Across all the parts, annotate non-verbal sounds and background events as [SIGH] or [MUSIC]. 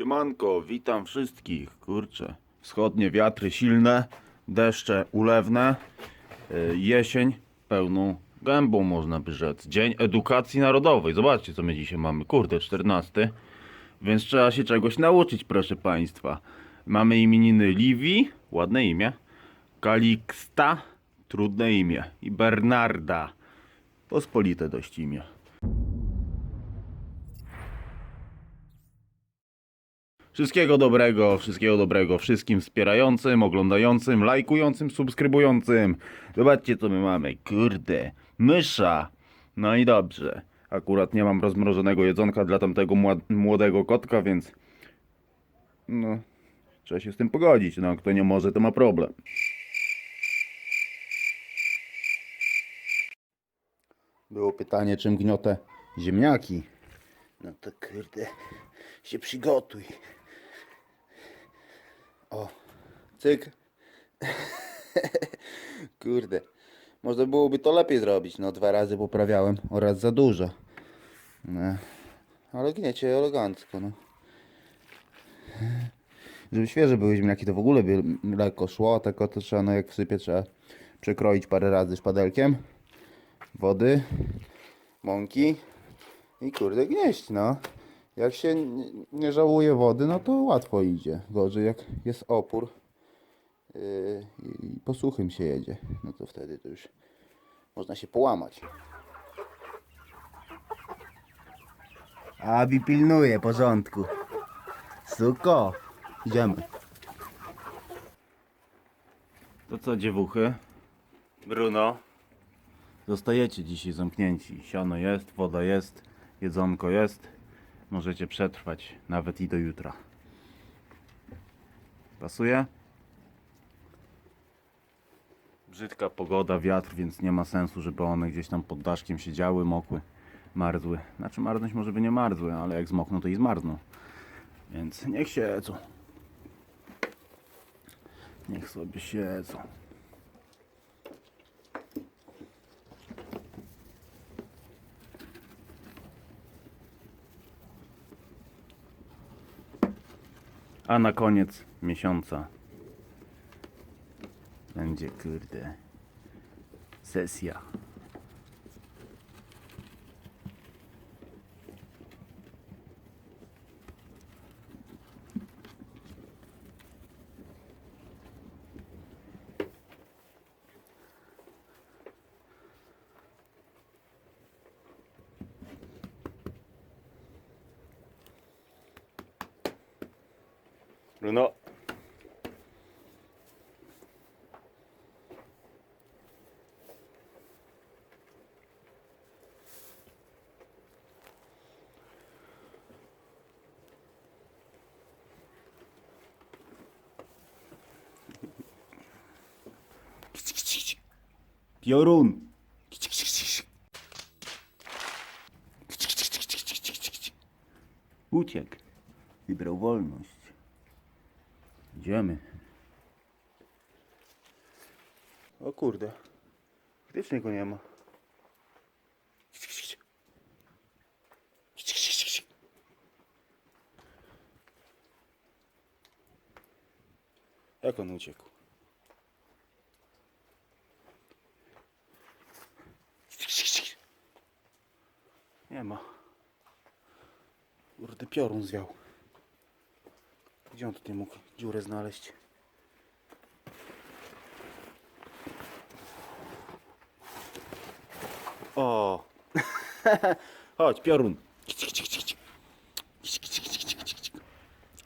Siemanko, witam wszystkich. Kurczę, wschodnie wiatry silne, deszcze ulewne, y, jesień pełną gębą można by rzec. Dzień Edukacji Narodowej. Zobaczcie co my dzisiaj mamy. Kurde, 14. Więc trzeba się czegoś nauczyć, proszę Państwa. Mamy imieniny Liwi, ładne imię, Kaliksta, trudne imię i Bernarda, pospolite dość imię. Wszystkiego dobrego, wszystkiego dobrego wszystkim wspierającym, oglądającym, lajkującym, subskrybującym. Zobaczcie co my mamy. Kurde, mysza. No i dobrze. Akurat nie mam rozmrożonego jedzonka dla tamtego młodego kotka, więc no trzeba się z tym pogodzić. No kto nie może, to ma problem. Było pytanie, czym gniotę ziemniaki. No to kurde, się przygotuj. O, cyk. [LAUGHS] Kurde. Można byłoby to lepiej zrobić. No dwa razy poprawiałem oraz za dużo. No. Ale gniecie elegancko, no. Żeby świeże były ziemniaki, to w ogóle by lekko szło, tylko to trzeba, no jak wsypie, trzeba przekroić parę razy szpadelkiem. Wody, mąki i kurde gnieść, no. Jak się nie, żałuje wody, no to łatwo idzie. Gorzej jak jest opór i po suchym się jedzie, no to wtedy to już można się połamać. Abi pilnuje porządku. Suko, idziemy. To co dziewuchy? Bruno? Zostajecie dzisiaj zamknięci. Siano jest, woda jest, jedzonko jest. Możecie przetrwać nawet i do jutra. Pasuje? Brzydka pogoda, wiatr, więc nie ma sensu, żeby one gdzieś tam pod daszkiem siedziały, mokły, marzły. Znaczy marznąć może by nie marzły, ale jak zmokną to i zmarzną. Więc niech siedzą. Niech sobie siedzą. A na koniec miesiąca będzie kurde sesja. Bruno. Piorun. Uciekł. Wybrał wolność. Idziemy. O kurde. Faktycznie go nie ma. Jak on uciekł? Nie ma. Kurde, piorun zwiał. Gdzie on tutaj mógł dziurę znaleźć? O! [LAUGHS] Chodź, piorun.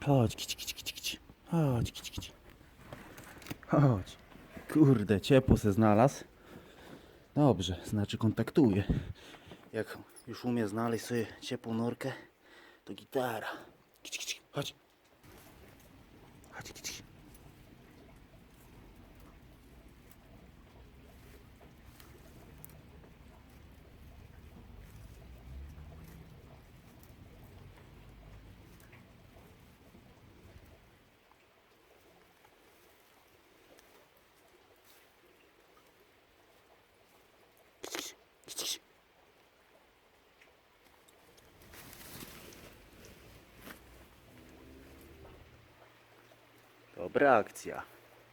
Chodź. Chodź. Chodź. Kurde, ciepło se znalazł. Dobrze, znaczy kontaktuje. Jak już umie znaleźć sobie ciepłą norkę, to gitara. Chodź. Chodź, Dobra akcja.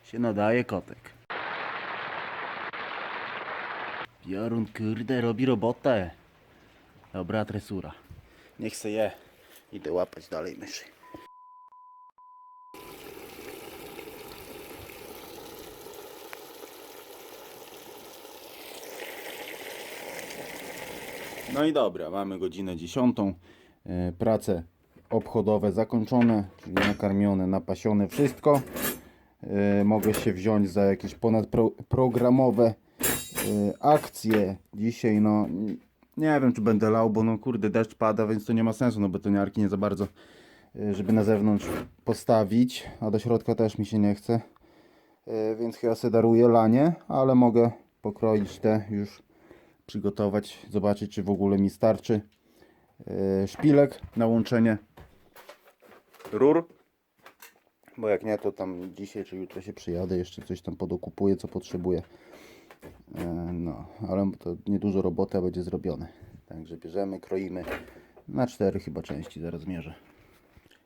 Się nadaje kotek. Piorun kurde robi robotę. Dobra tresura. Niech se je. Idę łapać dalej myszy. No i dobra, mamy godzinę 10. E, Prace obchodowe zakończone, czyli nakarmione, napasione, wszystko. E, Mogę się wziąć za jakieś ponadprogramowe e, akcje. Dzisiaj no nie wiem czy będę lał, bo no kurde deszcz pada, więc to nie ma sensu, no betoniarki nie za bardzo e, żeby na zewnątrz postawić, a do środka też mi się nie chce. E, Więc chyba sobie daruję lanie, ale mogę pokroić te już przygotować, zobaczyć czy w ogóle mi starczy e, szpilek na łączenie rur. Bo jak nie, to tam dzisiaj czy jutro się przyjadę, jeszcze coś tam podokupuję, co potrzebuję. E, No, ale to niedużo roboty a będzie zrobione. Także bierzemy, kroimy na cztery chyba części, zaraz mierzę.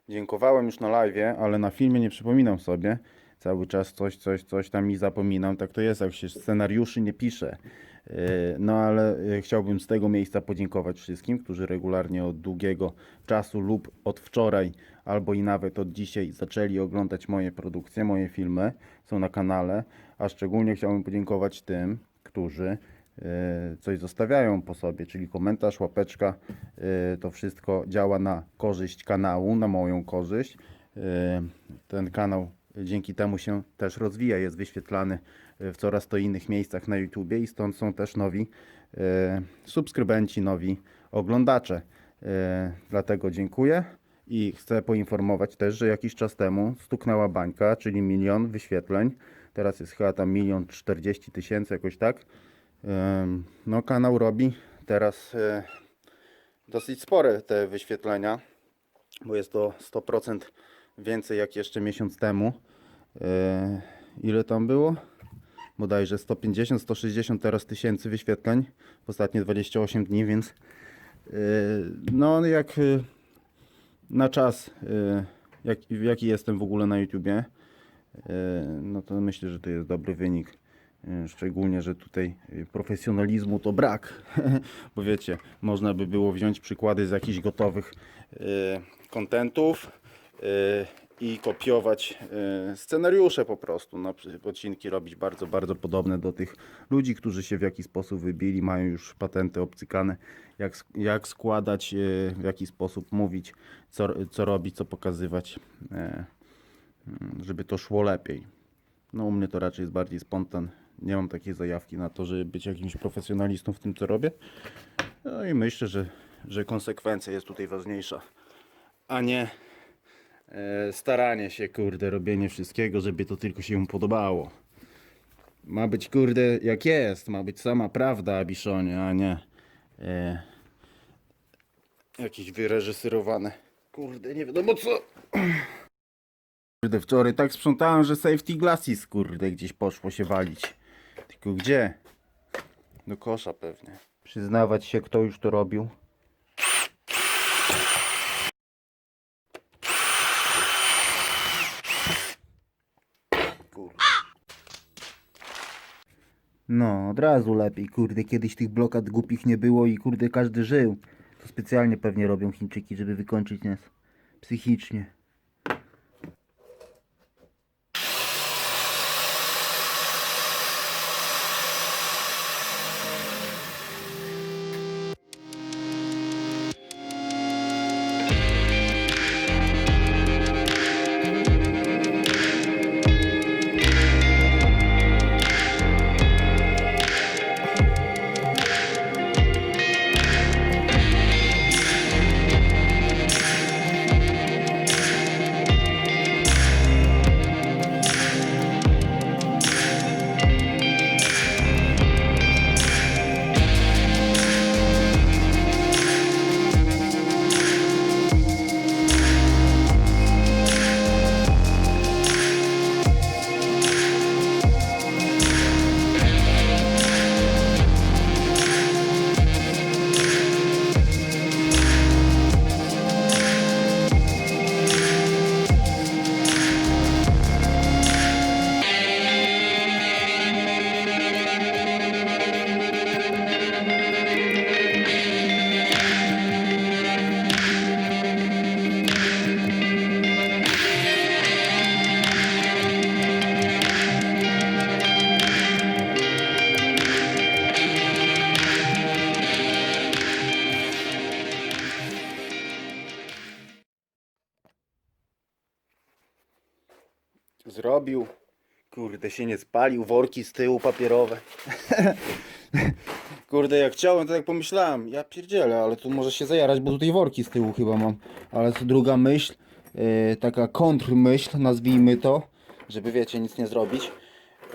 Dziękowałem już na live, ale na filmie nie przypominam sobie. Cały czas coś, coś, coś tam mi zapominam. Tak to jest, jak się scenariuszy nie pisze. Yy, No ale yy, chciałbym z tego miejsca podziękować wszystkim, którzy regularnie od długiego czasu lub od wczoraj, albo i nawet od dzisiaj zaczęli oglądać moje produkcje, moje filmy. Są na kanale. A szczególnie chciałbym podziękować tym, którzy yy, coś zostawiają po sobie, czyli komentarz, łapeczka. To wszystko działa na korzyść kanału, na moją korzyść. Ten kanał dzięki temu się też rozwija, jest wyświetlany w coraz to innych miejscach na YouTubie i stąd są też nowi e, subskrybenci, nowi oglądacze. E, dlatego dziękuję i chcę poinformować też, że jakiś czas temu stuknęła bańka, czyli milion wyświetleń. Teraz jest chyba tam milion czterdzieści tysięcy, jakoś tak. Em, No kanał robi teraz e, dosyć spore te wyświetlenia, bo jest to 100% więcej jak jeszcze miesiąc temu. E, ile tam było? Bodajże 150, 160 teraz tysięcy wyświetleń w ostatnie 28 dni, więc e, no jak e, na czas, jak, jaki jestem w ogóle na YouTubie, no to myślę, że to jest dobry wynik. Szczególnie, że tutaj profesjonalizmu to brak, [LAUGHS] bo wiecie, można by było wziąć przykłady z jakichś gotowych kontentów i kopiować e, scenariusze po prostu. No, odcinki robić bardzo, bardzo podobne do tych ludzi, którzy się w jakiś sposób wybili, mają już patenty obcykane, jak, jak składać, e, w jaki sposób mówić, co, co robić, co pokazywać, e, mm, żeby to szło lepiej. No u mnie to raczej jest bardziej spontan. Nie mam takiej zajawki na to, żeby być jakimś profesjonalistą w tym, co robię. No i myślę, że, że konsekwencja jest tutaj ważniejsza, a nie e, staranie się, kurde, robienie wszystkiego, żeby to tylko się podobało. Ma być, kurde, jak jest. Ma być sama prawda, Abiszonie, a nie e, jakieś wyreżyserowane. Kurde, nie wiadomo co. [CLEARS THROAT] Kurde, wczoraj tak sprzątałem, że safety glasses, kurde, gdzieś poszło się walić. Tylko gdzie? Do kosza pewnie. Przyznawać się, kto już to robił. Kurde. No, od razu lepiej, kurde, kiedyś tych blokad głupich nie było i kurde każdy żył. To specjalnie pewnie robią Chińczyki, żeby wykończyć nas psychicznie. Zrobił. Kurde, się nie spalił, worki z tyłu papierowe. [LAUGHS] Kurde, jak chciałem, to jak pomyślałem, ja pierdzielę, ale tu może się zajarać, bo tutaj worki z tyłu chyba mam. Ale to druga myśl, yy, taka kontrmyśl, nazwijmy to, żeby wiecie, nic nie zrobić.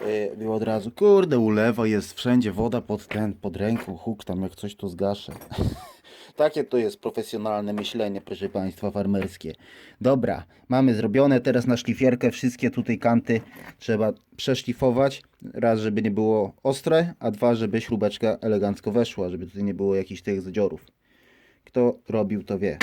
Yy, było od razu, kurde, ulewa, jest wszędzie woda pod ten, pod ręką, huk tam, jak coś to zgaszę. [LAUGHS] Takie to jest profesjonalne myślenie, proszę Państwa, farmerskie. Dobra, mamy zrobione. Teraz na szlifierkę wszystkie tutaj kanty trzeba przeszlifować. Raz, żeby nie było ostre, a dwa, żeby śrubeczka elegancko weszła, żeby tutaj nie było jakichś tych zadziorów. Kto robił, to wie.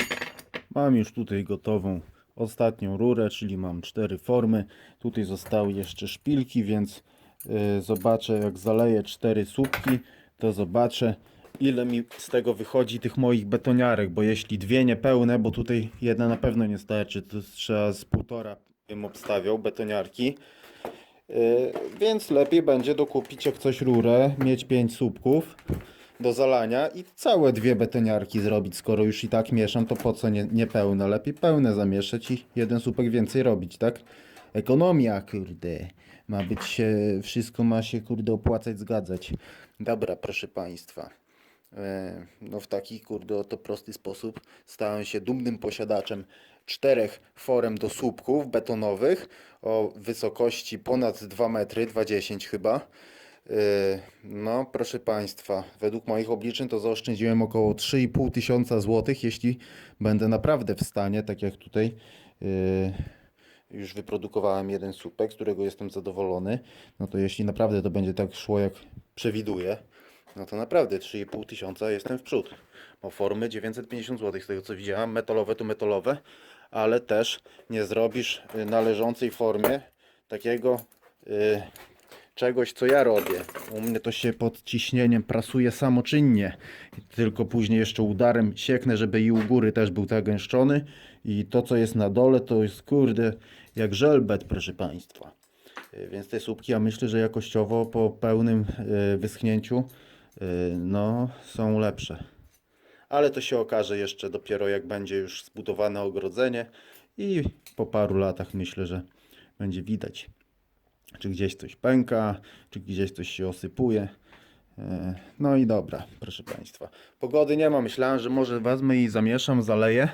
Mam już tutaj gotową ostatnią rurę, czyli mam cztery formy. Tutaj zostały jeszcze szpilki, więc yy, zobaczę, jak zaleję cztery słupki, to zobaczę, ile mi z tego wychodzi tych moich betoniarek, bo jeśli dwie niepełne, bo tutaj jedna na pewno nie starczy, to trzeba z półtora bym obstawiał betoniarki. Yy, więc lepiej będzie dokupić jak coś rurę, mieć pięć słupków do zalania i całe dwie betoniarki zrobić. Skoro już i tak mieszam, to po co nie, niepełne? Lepiej pełne zamieszać i jeden słupek więcej robić, tak? Ekonomia, kurde. Ma być wszystko ma się, kurde, opłacać, zgadzać. Dobra, proszę Państwa. E, No w taki, kurde, oto prosty sposób stałem się dumnym posiadaczem czterech forem do słupków betonowych o wysokości ponad 2 metry, 2,10 chyba. Yy, No, proszę Państwa, według moich obliczeń to zaoszczędziłem około 3,5 tysiąca złotych, jeśli będę naprawdę w stanie, tak jak tutaj yy, już wyprodukowałem jeden słupek, z którego jestem zadowolony, no to jeśli naprawdę to będzie tak szło, jak przewiduję, no to naprawdę 3,5 tysiąca jestem w przód. Bo formy 950 zł z tego co widziałem, metalowe to metalowe, ale też nie zrobisz y, należącej formie takiego y, czegoś, co ja robię. U mnie to się pod ciśnieniem prasuje samoczynnie. Tylko później jeszcze udarem sieknę, żeby i u góry też był tak gęszczony. I to, co jest na dole, to jest kurde jak żelbet, proszę Państwa. Y, Więc te słupki, ja myślę, że jakościowo po pełnym wyschnięciu no, są lepsze. Ale to się okaże jeszcze dopiero jak będzie już zbudowane ogrodzenie i po paru latach myślę, że będzie widać czy gdzieś coś pęka, czy gdzieś coś się osypuje. E, No i dobra, proszę Państwa. Pogody nie ma, myślałem, że może wezmę i zamieszam, zaleję,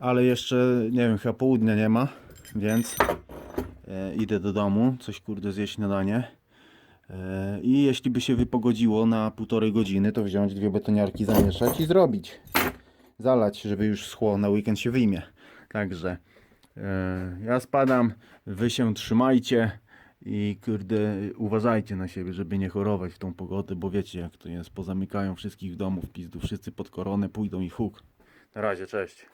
ale jeszcze, nie wiem, chyba południa nie ma, więc e, idę do domu, coś kurde zjeść śniadanie. E, I jeśli by się wypogodziło na półtorej godziny, to wziąć dwie betoniarki, zamieszać i zrobić. Zalać, żeby już schło, na weekend się wyjmie. Także e, ja spadam, wy się trzymajcie i kurde uważajcie na siebie, żeby nie chorować w tą pogodę, bo wiecie jak to jest, pozamykają wszystkich w domu w pizdu, wszyscy pod koronę pójdą i huk. Na razie, cześć.